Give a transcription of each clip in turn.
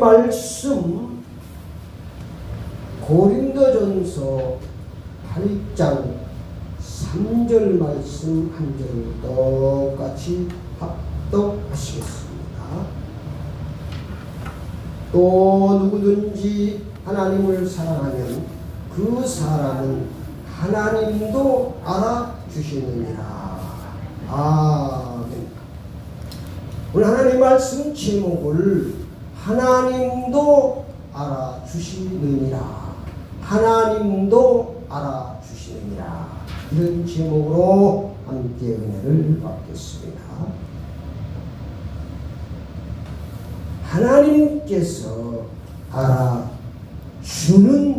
말씀 고린도전서 8장 3절 말씀 한 절을 똑같이 합독하시겠습니다. 또 누구든지 하나님을 사랑하면 그 사람은 하나님도 알아주시느니라. 아멘. 오늘 하나님 말씀 제목을 하나님도 알아주시느니라. 하나님도 알아주시느니라. 이런 제목으로 함께 은혜를 받겠습니다. 하나님께서 알아주는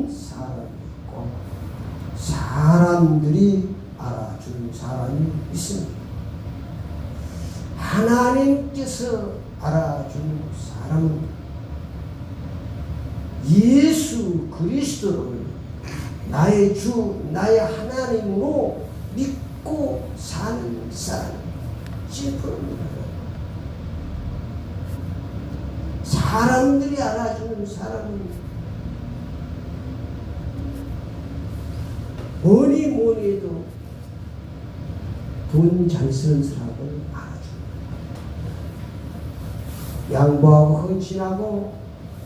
사람이 있고 사람들이 알아주는 사람이 있습니다. 하나님께서 알아주는 사람은 예수 그리스도를 나의 주, 나의 하나님으로 믿고 사는 사람. 심플합니다. 사람들이 알아주는 사람은 뭐니 뭐니 해도 돈 잘 쓰는 사람을 알아줍니다. 양보하고 헌신하고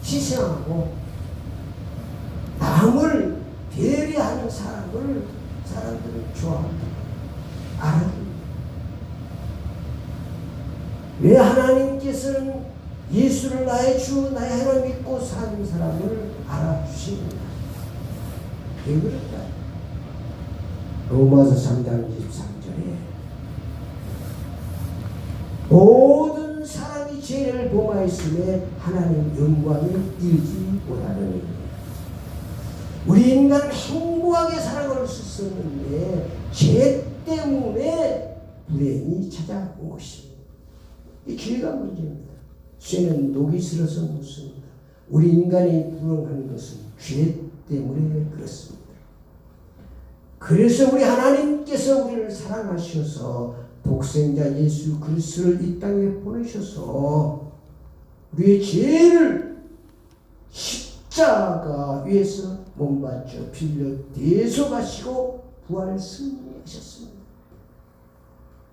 희생하고 남을 배려하는 사람을 사람들은 좋아합니다. 알아줍니다. 왜 하나님께서는 예수를 나의 주, 나의 하나님 믿고 사는 사람을 알아주십니다. 왜 그럴까요? 로마서 3장 23절에 모든 사람이 죄를 범하였음에 하나님 영광이 일지 못하느니 우리 인간은 행복하게 살아갈 수 있었는데 죄 때문에 불행이 찾아온 것입니다. 이 죄가 문제입니다. 죄는 녹이 슬어서 묻습니다. 우리 인간이 불행한 것은 죄 때문에 그렇습니다. 그래서 우리 하나님께서 우리를 사랑하셔서 독생자 예수 그리스도를 이 땅에 보내셔서 우리의 죄를 십자가 위에서 몸바쳐 빌려 대속하시고 부활 승리하셨습니다.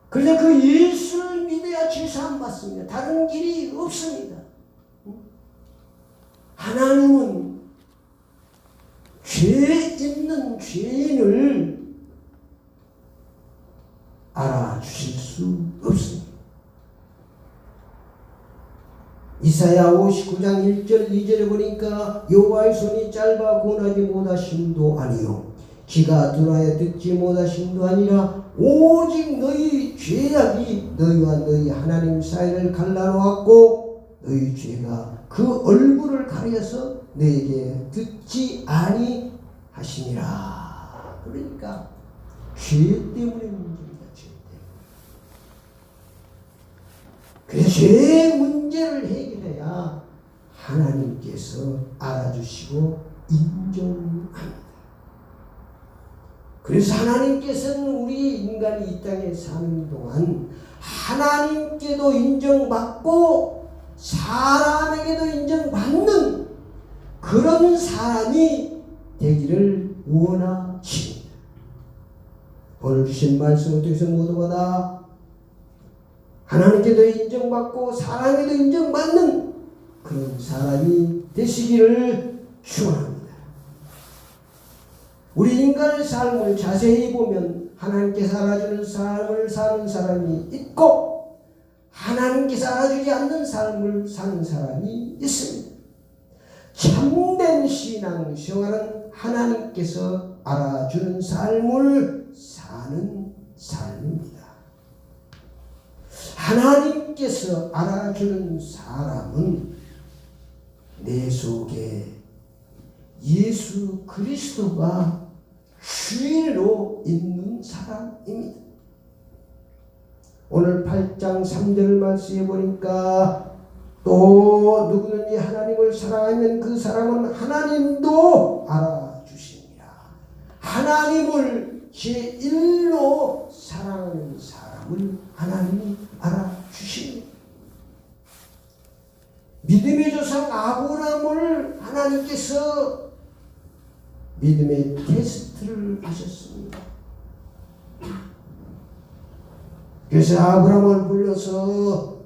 그래서 그 예수를 믿어야 죄사함 받습니다. 다른 길이 없습니다. 하나님은 죄 있는 죄인을 알아주실 수 없습니다. 이사야 59장 1절 2절에 보니까 여호와의 손이 짧아 고나지 못하심도 아니요 귀가 둔하여 듣지 못하심도 아니라 오직 너희 죄악이 너희와 너희 하나님 사이를 갈라놓았고 너희 죄가 그 얼굴을 가려서 내게 듣지 아니하시니라 그러니까 죄 때문에 문제입니다 죄 때문에 그래서 죄 문제를 해결해야 하나님께서 알아주시고 인정합니다 그래서 하나님께서는 우리 인간이 이 땅에 사는 동안 하나님께도 인정받고 사람에게도 인정받는 그런 사람이 되기를 원하십니다. 오늘 주신 말씀을 통해서 모두가 다 하나님께도 인정받고 사람에게도 인정받는 그런 사람이 되시기를 축원합니다. 우리 인간의 삶을 자세히 보면 하나님께서 알아주는 삶을 사는 사람이 있고 하나님께서 알아주지 않는 삶을 사는 사람이 있습니다. 참된 신앙 생활은 하나님께서 알아주는 삶을 사는 삶입니다. 하나님께서 알아주는 사람은 내 속에 예수 그리스도가 주인으로 있는 사람입니다. 오늘 8장 3절 말씀해 보니까 또 누구든지 하나님을 사랑하면 그 사람은 하나님도 알아주십니다. 하나님을 제1로 사랑하는 사람을 하나님이 알아주십니다. 믿음의 조상 아브라 하나님께서 믿음의 테스트를 하셨습니다. 그래서 아브라함을 불러서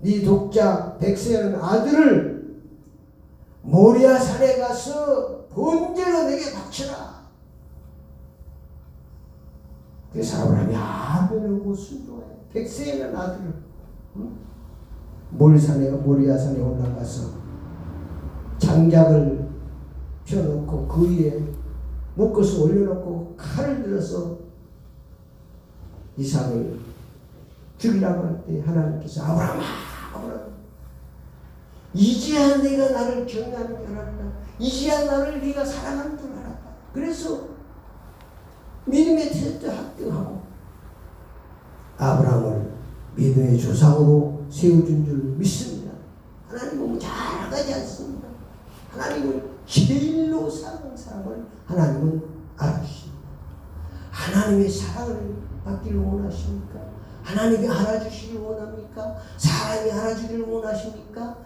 네 독자 백세라는 아들을 모리아 산에 가서 번제로 내게 바쳐라. 그래서 아브라함이 아멘하고 순종해. 백세라는 아들을 응? 모리산에 모리아산에 올라가서 장작을 펴놓고 그 위에 묶어서 올려놓고 칼을 들어서 이삭을 죽이라고 할 때 하나님께서 아브라함아 아브라함 이제야 내가 나를 경외하는 줄 알았다 이제야 나를 네가 사랑하는 줄 알았다. 그래서 믿음의 테스트 합격하고 아브라함을 믿음의 조상으로 세워준 줄 믿습니다 하나님은 잘하지 않습니다 하나님은 제일로 사랑하는 사람을 하나님은 알아주십니다 하나님의 사랑을 받기를 원하십니까? 하나님이 알아주시길 원합니까? 사람이 알아주기를 원하십니까?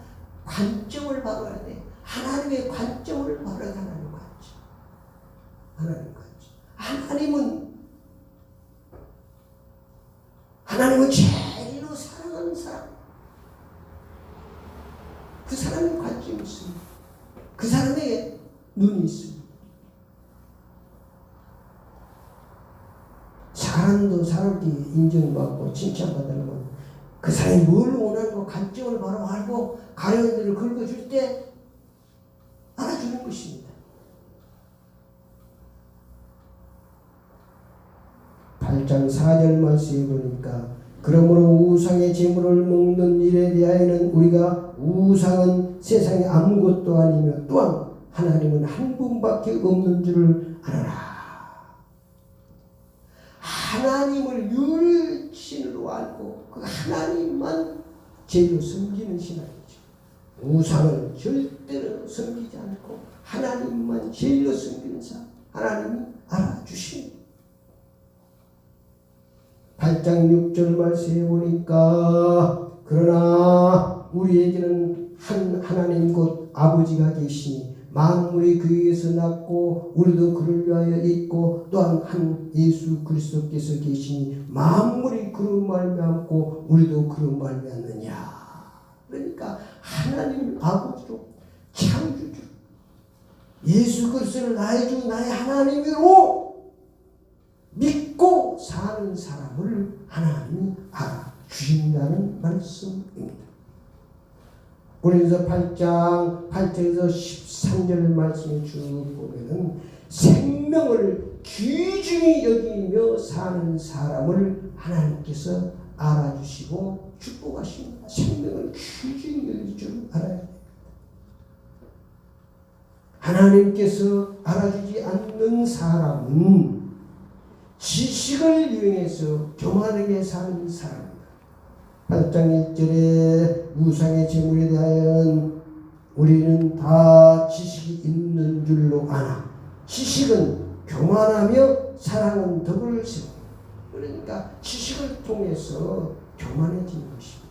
관점을 바꿔야 돼. 하나님의 관점을 바꿔야 돼. 하나님 관점. 하나님 관점. 하나님은 하나님은 제일로 사랑하는 사람. 그 사람의 관점이 있습니다. 그 사람의 눈이 있습니다. 사람도 사람들이 인정받고 칭찬받으려면 그 사람이 뭘 원하는 거 관점을 바로 알고 가려들을 긁어줄 때 알아주는 것입니다. 8장 4절 말씀에 보니까 그러므로 우상의 재물을 먹는 일에 대하여는 우리가 우상은 세상에 아무것도 아니며 또한 하나님은 한 분밖에 없는 줄을 알아라. 하나님을 유일신으로 알고 그 하나님만 제일로 섬기는 신앙이죠. 우상을 절대로 섬기지 않고 하나님만 제일로 섬기는 사람 하나님이 알아주십니다. 8장 6절 말씀해 보니까 그러나 우리에게는 한 하나님 곧 아버지가 계시니 만물이 그에게서 났고 우리도 그를 위하여 있고 또한 한 예수 그리스도께서 계시니 만물이 그로 말미암고 우리도 그로 말미암느냐. 그러니까 하나님 아버지로 창조주 예수 그리스도를 나의 주 나의 하나님으로 믿 고 사는 사람을 하나님이 알아주신다는 말씀입니다. 고린도서 8장 8절에서 13절 말씀을 쭉 보면은 생명을 귀중히 여기며 사는 사람을 하나님께서 알아주시고 축복하십니다. 생명을 귀중히 여길 줄 알아야 됩니다. 하나님께서 알아주지 않는 사람은 지식을 이용해서 교만하게 사는 사람입니다. 8장 1절에 우상의 재물에 대하여 우리는 다 지식이 있는 줄로 아나. 지식은 교만하며 사랑은 덕을 세우 그러니까 지식을 통해서 교만해지는 것입니다.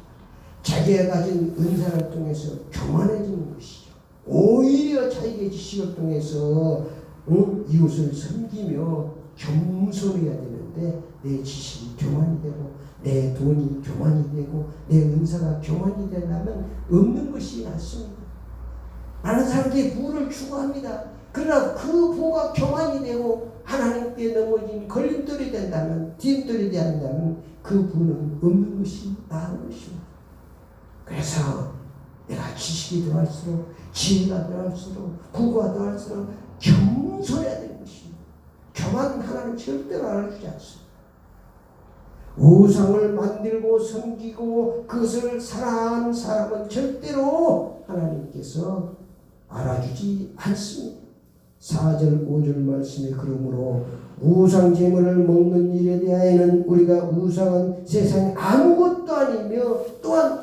자기가 가진 은사를 통해서 교만해지는 것이죠. 오히려 자기의 지식을 통해서 응? 이웃을 섬기며 겸손해야 되는데 내 지식이 교만이 되고 내 돈이 교만이 되고 내 은사가 교만이 되려면 없는 것이 낫습니다. 많은 사람들이 부를 추구합니다. 그러나 그 부가 교만이 되고 하나님께 넘어진 걸림돌이 된다면 뒷돌이 된다면 그 부는 없는 것이 나은 것입니다. 그래서 내가 지식이 더할수록 지혜가 더할수록 부가 더할수록 겸손해야 되는 것입니다. 교만 하나님 절대로 알아주지 않습니다. 우상을 만들고 섬기고 그것을 사랑하는 사람은 절대로 하나님께서 알아주지 않습니다. 4절 5절 말씀에 그러므로 우상 제물을 먹는 일에 대하여는 우리가 우상은 세상에 아무것도 아니며 또한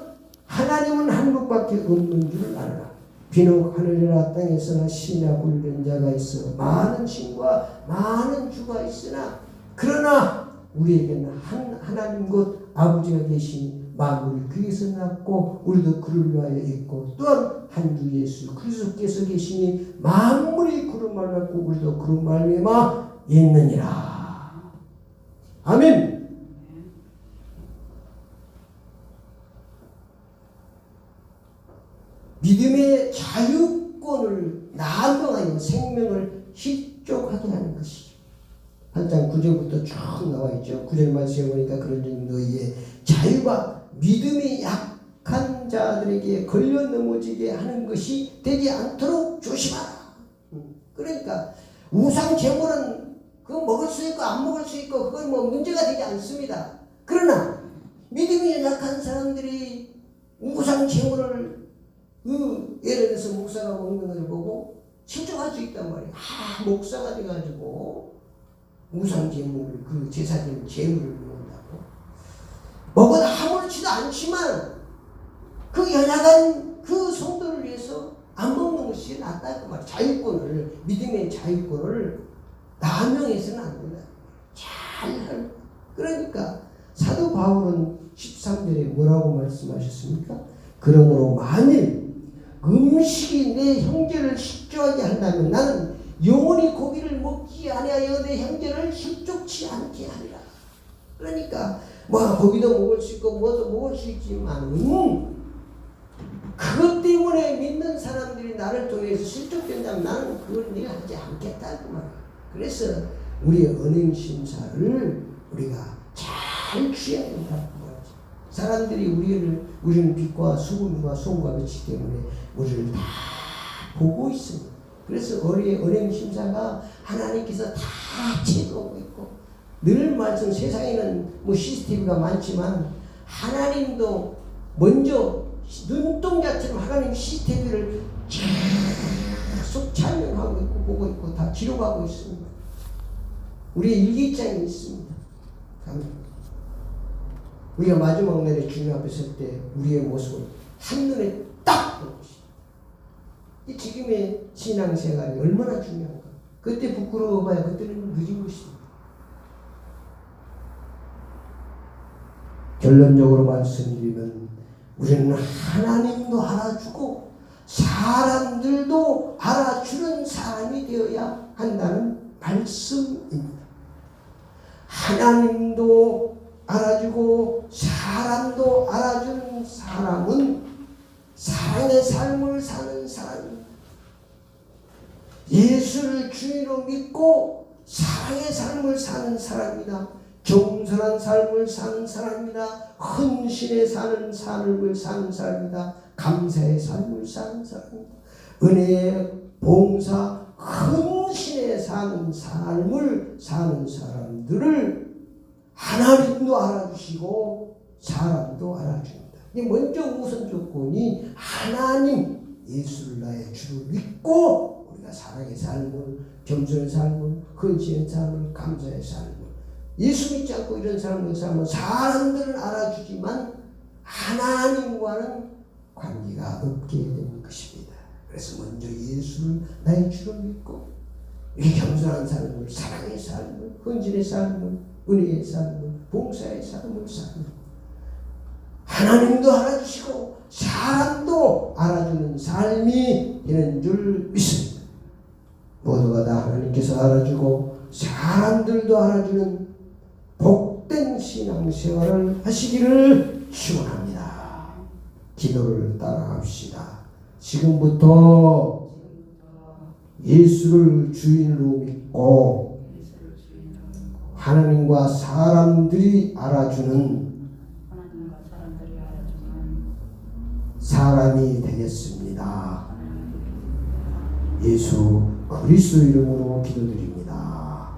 하나님은 한 분밖에 없는 줄 알아라. 비록 하늘이나 땅에서나 신이나 불된 자가 있어 많은 신과 많은 주가 있으나 그러나 우리에게는 한 하나님 곧 아버지가 계시니 만물이 그에서 났고 우리도 그를 위하여 있고 또한 한 주 예수 그리스도께서 계시니 만물이 그를 말랐고 우리도 그를 말미암아 있느니라. 아멘. 믿음의 자유권을 남용하여 생명을 실족하게 하는 것이죠. 한장 9절부터 쭉 나와 있죠. 9절 말씀에 보니까 그런 점 너희의 자유가 믿음이 약한 자들에게 걸려 넘어지게 하는 것이 되지 않도록 조심하라. 음, 그러니까 우상 제물은 그거 먹을 수 있고 안 먹을 수 있고 그건 뭐 문제가 되지 않습니다. 그러나 믿음이 약한 사람들이 우상 제물을 그 예를 들어서 목사가 먹는 것을 보고 실족할 수 있단 말이에요. 아, 목사가 돼가지고 우상 제물을 그 제사된 제물을 먹는다고 먹어도 아무렇지도 않지만 그 연약한 그 성도를 위해서 안 먹는 것이 낫다 그 말. 자유권을 믿음의 자유권을 남용해서는 안 된다. 잘 그러니까 사도 바울은 13절에 뭐라고 말씀하셨습니까? 그러므로 만일 음식이 내 형제를 식조하게 한다면 나는 영원히 고기를 먹지 아니하여 내 형제를 실족치 않게 하리라. 그러니까 뭐 고기도 먹을 수 있고 뭐도 먹을 수 있지만 그것 때문에 믿는 사람들이 나를 통해서 실족된다면 나는 그걸 내가 하지 않겠다 그 말. 그래서 우리의 은행 심사를 우리가 잘 취해야 된다. 사람들이 우리를 우리는 빛과 수분과 소금과 빛이 때문에 우리를 다 보고 있습니다. 그래서 우리의 은행 심사가 하나님께서 다 채도하고 있고 늘 말씀 세상에는 뭐 시스템이 많지만 하나님도 먼저 눈동자처럼 하나님 시스템을 계속 촬영하고 있고 보고 있고 다 기록하고 있습니다. 우리의 일기장이 있습니다. 우리가 마지막 날에 주님 앞에 설 때 우리의 모습을 한눈에 딱 보는 것이 이 지금의 신앙생활이 얼마나 중요한가. 그때 부끄러워봐야 그때는 늦은 것입니다. 결론적으로 말씀드리면 우리는 하나님도 알아주고 사람들도 알아주는 사람이 되어야 한다는 말씀입니다. 하나님도 알아주고 사람도 알아주는 사람은 사랑의 삶을 사는 사람입니다. 예수를 주인으로 믿고 사랑의 삶을 사는 사람이다. 정선한 삶을 사는 사람이다. 헌신에 사는 삶을 사는 사람이다. 감사의 삶을 사는 사람이다. 은혜의 봉사, 헌신에 사는 삶을 사는 사람들을 하나님도 알아주시고 사람도 알아줍니다. 먼저 우선 조건이 하나님 예수를 나의 주로 믿고 우리가 사랑의 삶을 겸손의 삶을 헌신의 삶을 감사의 삶을 예수 믿지 않고 이런 사람들 사람은 사람들은 알아주지만 하나님과는 관계가 없게 되는 것입니다. 그래서 먼저 예수를 나의 주로 믿고 이 겸손한 삶을 사랑의 삶을 헌신의 삶을 은혜의 삶을 봉사의 삶을 사는 하나님도 알아주시고 사람도 알아주는 삶이 되는 줄 믿습니다. 모두가 다 하나님께서 알아주고 사람들도 알아주는 복된 신앙생활을 하시기를 축원합니다. 기도를 따라합시다. 지금부터 예수를 주인으로 믿고 하나님과 사람들이 알아주는 사람이 되겠습니다. 예수 그리스도 이름으로 기도드립니다.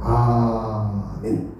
아